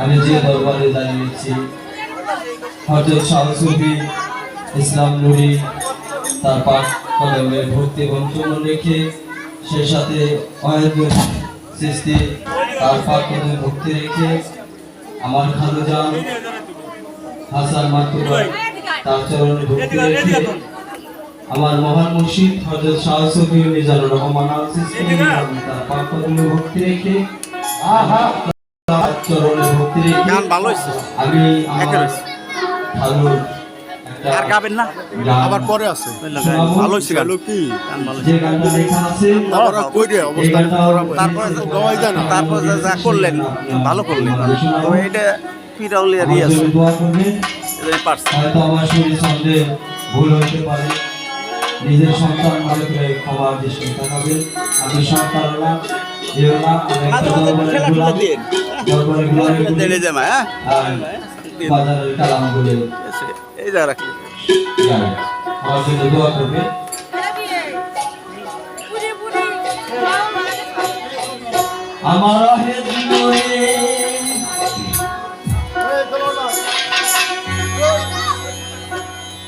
আমি যে দরবারে দাঁড়িয়েছি, হজরত শাহসুফি ইসলাম নুরি, তার পাক কদমে ভক্তি বঞ্চন রেখে সেই সাথে সৃষ্টি, তার পাক কদমে ভক্তি রেখে আমার খালুজান হাসান মাতুবা, তার চরণে ভক্তি রেখে আমার মহান মুর্শিদ হযরত শাহ সুফি মিজানুর রহমান তার পাক কদমে ভক্তি রেখে তার চরণে গান ভালো হয়েছে। আর গাবেন না? আবার পরে আছে। ভালো হয়েছে গান। কি? গান ভালো যে গানটা লেখা আছে তারপরে কই রে অবস্থা? তারপরে যে গাওয়াই যায় না। তারপরে যা করলেন ভালো করলেন। তো এটা আমার আছে দোয়া এটাই পারছে। হয়তো আমার শরীর সন্দেহ ভুল হতে পারে। নিজের সন্তান মালিকরা ক্ষমা দৃষ্টি তাকাবেন আমি সন্তান না আমি একটা দেড়ে যাবে হ্যাঁ? এই যা রাখি। আমার জন্য দোয়া করবে। আমার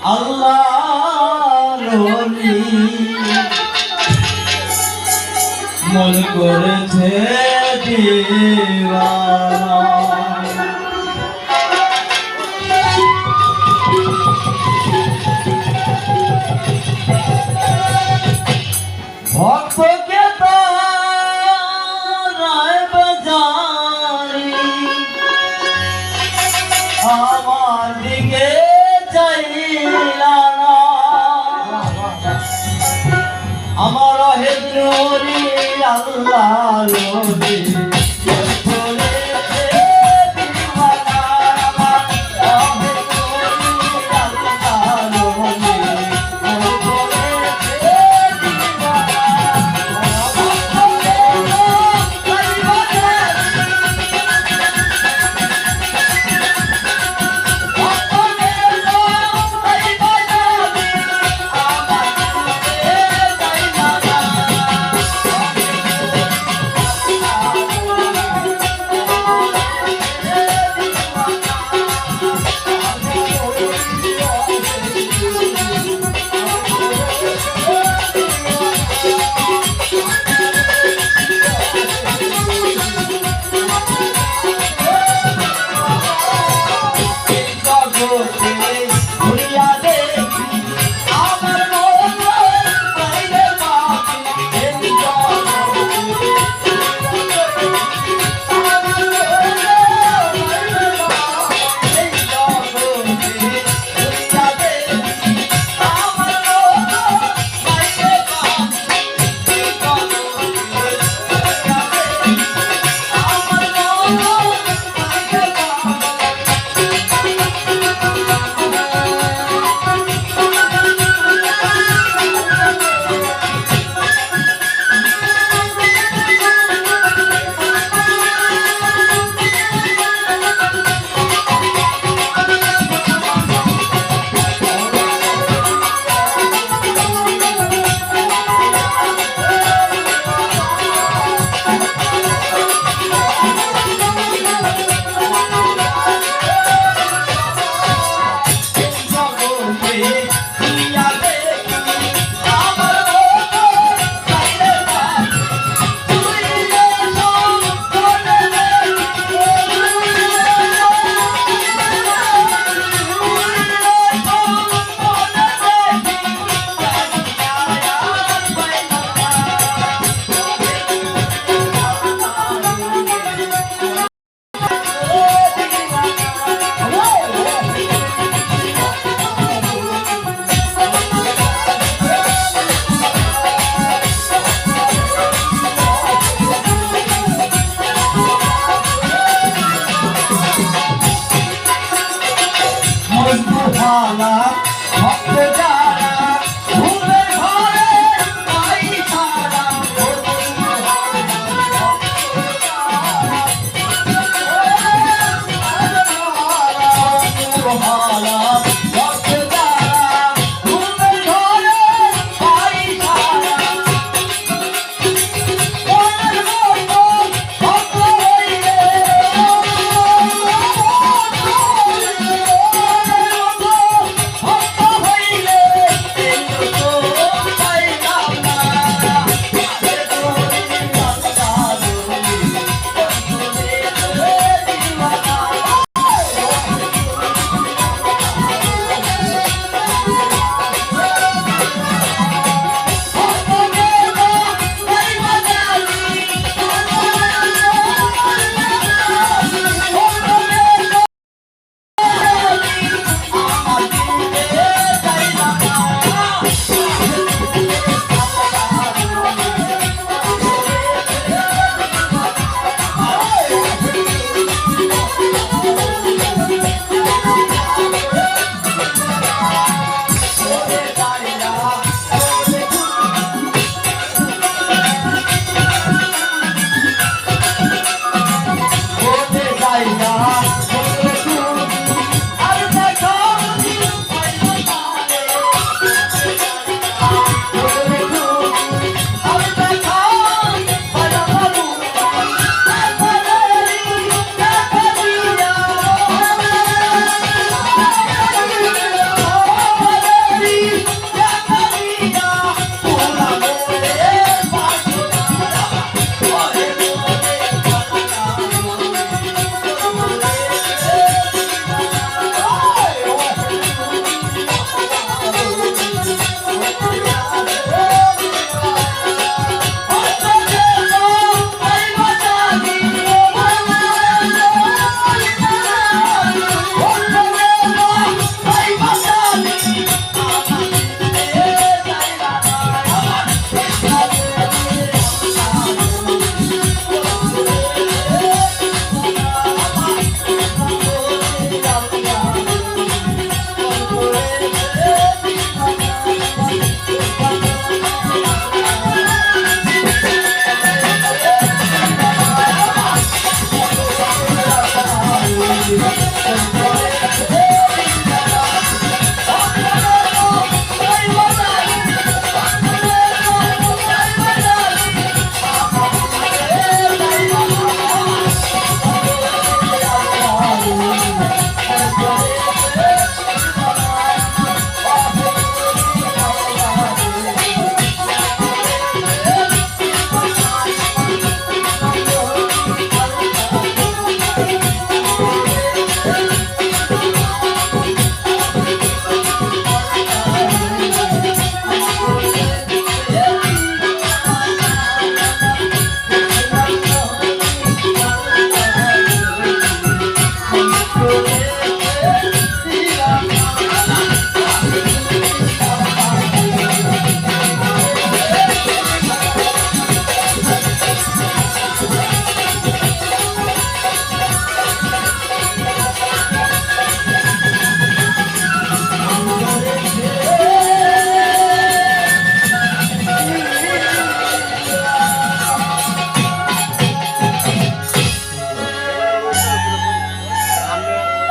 আল্লাহ মন করেছে ভক্তকে তারায় বাজারি। আমার দিকে চাইলা আমার হেদ্রি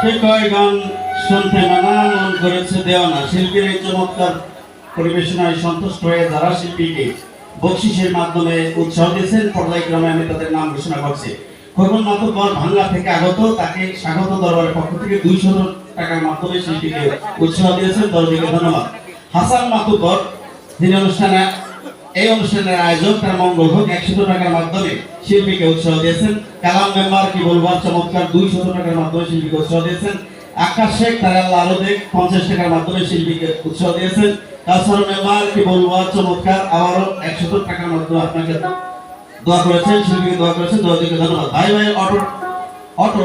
সে কয় গান শুনতে নানা মন করেছে দেওয়ানা। শিল্পীর এই চমৎকার পরিবেশনায় সন্তুষ্ট হয়ে যারা শিল্পীকে বকশিসের মাধ্যমে উৎসাহ দিয়েছেন পর্যায়ক্রমে আমি তাদের নাম ঘোষণা করছি। খোকন মাতুব্বর ভাঙ্গা থেকে আগত, তাকে স্বাগত দরবারের পক্ষ থেকে দুইশো টাকার মাধ্যমে শিল্পীকে উৎসাহ দিয়েছেন। দলটিকে ধন্যবাদ। হাসান মাতুব্বর, যিনি অনুষ্ঠানে এই অনুষ্ঠানের আয়োজক তার মঙ্গল হোক একশো টাকার মাধ্যমে শিল্পীকে উৎসাহ দিয়েছেন। কালাম মেম্বার কি বলব চমৎকার দুইশো টাকার মাধ্যমে শিল্পীকে উৎসাহ দিয়েছেন। আকাশ শেখ তার আরও দেখ, পঞ্চাশ টাকার মাধ্যমে শিল্পীকে উৎসাহ দিয়েছেন। কালসার মেম্বার কি বলব চমৎকার, আবারও একশো টাকার মাধ্যমে আপনাকে দোয়া করেছেন, শিল্পীকে দোয়া করেছেন, দোয়া ধন্যবাদ। ভাই ভাই, অটো অটো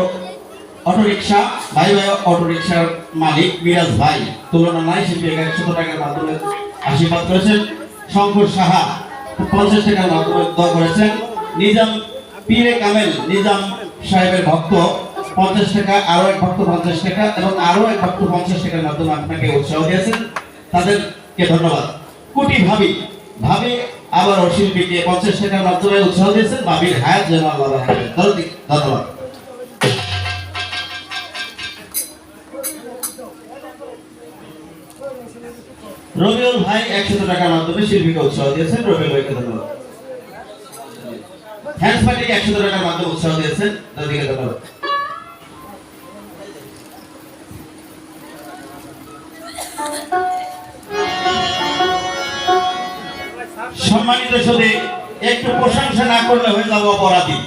অটো রিক্সা ভাই ভাই অটো রিক্সার মালিক মিরাজ ভাই, তুলনা নাই, শিল্পীকে একশো টাকার মাধ্যমে আশীর্বাদ করেছেন। শঙ্কর সাহা পঞ্চাশ মাধ্যমে দোয়া করেছেন। নিজাম পীরে কামেল, নিজাম সাহেবের ভক্ত, পঞ্চাশ টাকা, আরও এক ভক্ত পঞ্চাশ টাকা এবং আরও এক ভক্ত পঞ্চাশ টাকার মাধ্যমে আপনাকে উৎসাহ দিয়েছেন। তাদেরকে ধন্যবাদ। কোটি ভাবি ভাবি আবার শিল্পীকে পঞ্চাশ টাকার মাধ্যমে উৎসাহ দিয়েছেন। ভাবির হায়াত যেন আল্লাহ ধন্যবাদ। রবিউল ভাই একশো টাকার মাধ্যমে শিল্পীকে উৎসাহ দিয়েছেন। রবিউল ভাইকে ধন্যবাদ। হ্যান্ডস পার্টিকে একশো টাকার মাধ্যমে উৎসাহ দিয়েছেন। ধন্যবাদ। সম্মানিত সদে, একটু প্রশংসা না করলে হয়ে যাব অপরাধী।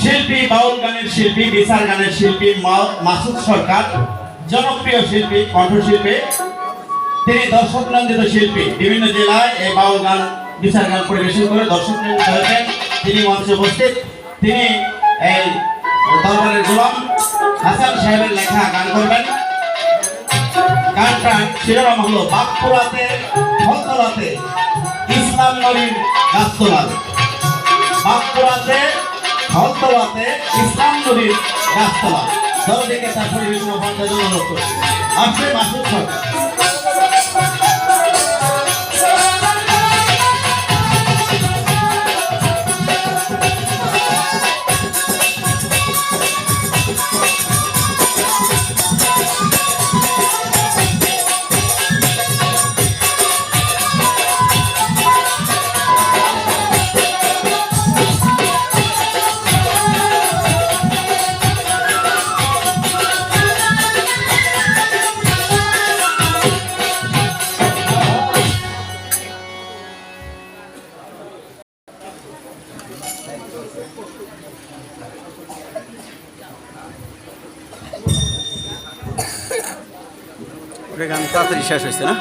শিল্পী, বাউল গানের শিল্পী, বিচার গানের শিল্পী মাসুদ সরকার, জনপ্রিয় শিল্পী, কণ্ঠশিল্পী তিনি দর্শক নন্দিত শিল্পী বিভিন্ন জেলায় এই বাউল গান, বিচার গান পরিবেশন করে দর্শক নন্দিত হয়েছেন। তিনি মঞ্চে উপস্থিত। তিনি এই দরবারের গোলাম হাসান সাহেবের লেখা গান করবেন। গানটা শিরোনাম হলো, বাঁকুড়াতে হলতলাতে ইসলাম নবীর গাছতলাতে। বাঁকুড়াতে হলতলাতে ইসলাম নবীর গাছতলা দলটিকে তার পরিবেশন অনুরোধ করছি। মাসুদ সরকার। শেষ হয়েছে না?